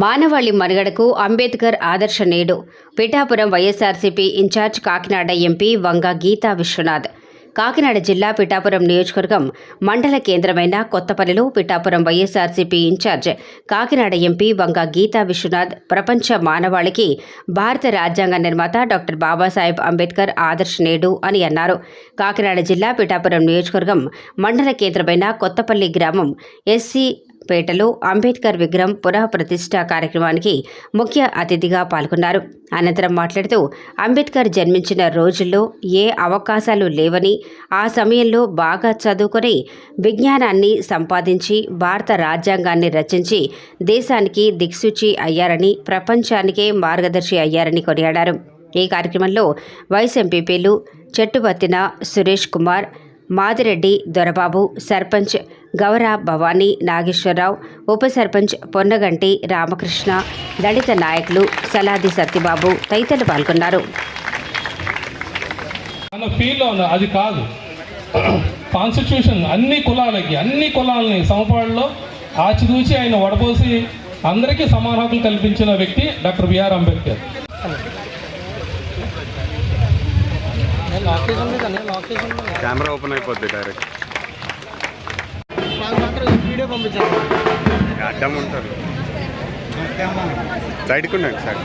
మానవాళి మనుగడకు అంబేద్కర్ ఆదర్శ నేడు. Pithapuram YSRCP incharge Kakinada MP Vanga Geetha Viswanath. Kakinada జిల్లా పిఠాపురం నియోజకవర్గం మండల కేంద్రమైన కొత్తపల్లిలో Pithapuram YSRCP incharge Kakinada MP Vanga Geetha Viswanath ప్రపంచ మానవాళికి భారత రాజ్యాంగ నిర్మాత డాక్టర్ బాబాసాహెబ్ అంబేద్కర్ ఆదర్శ నేడు అని అన్నారు. కాకినాడ జిల్లా పిఠాపురం నియోజకవర్గం మండల కేంద్రమైన కొత్తపల్లి గ్రామం ఎస్సీ పేటలో అంబేద్కర్ విగ్రహం పునః ప్రతిష్ట కార్యక్రమానికి ముఖ్య అతిథిగా పాల్గొన్నారు. అనంతరం మాట్లాడుతూ అంబేద్కర్ జన్మించిన రోజుల్లో ఏ అవకాశాలు లేవని ఆ సమయంలో బాగా చదువుకొని విజ్ఞానాన్ని సంపాదించి భారత రాజ్యాంగాన్ని రచించి దేశానికి దిక్సూచి అయ్యారని ప్రపంచానికే మార్గదర్శి అయ్యారని కొనియాడారు. ఈ కార్యక్రమంలో వైస్ ఎంపీపీలు చెట్టుబత్తిన సురేష్ కుమార్ మాదిరెడ్డి దొరబాబు సర్పంచ్ గౌర భవానీ నాగేశ్వరరావు ఉప సర్పంచ్ పొన్నగంటి రామకృష్ణ దళిత నాయకులు సలాది సత్యబాబు తదితరులు పాల్గొన్నారు. మన ఫీల్లో అది కాదు. కాన్స్టిట్యూషన్ అన్ని కులాలకి అన్ని కులాలని సమపాడులో ఆచితూచి ఆయన వడపోసి అందరికీ సమాన హక్కులు కల్పించిన వ్యక్తి doctor BR Ambedkar. Camera open అయిపోద్ది డైరెక్ట్. మాత్రం వీడియో అడ్డం ఉంటారు సైడ్కి ఉండండి సార్.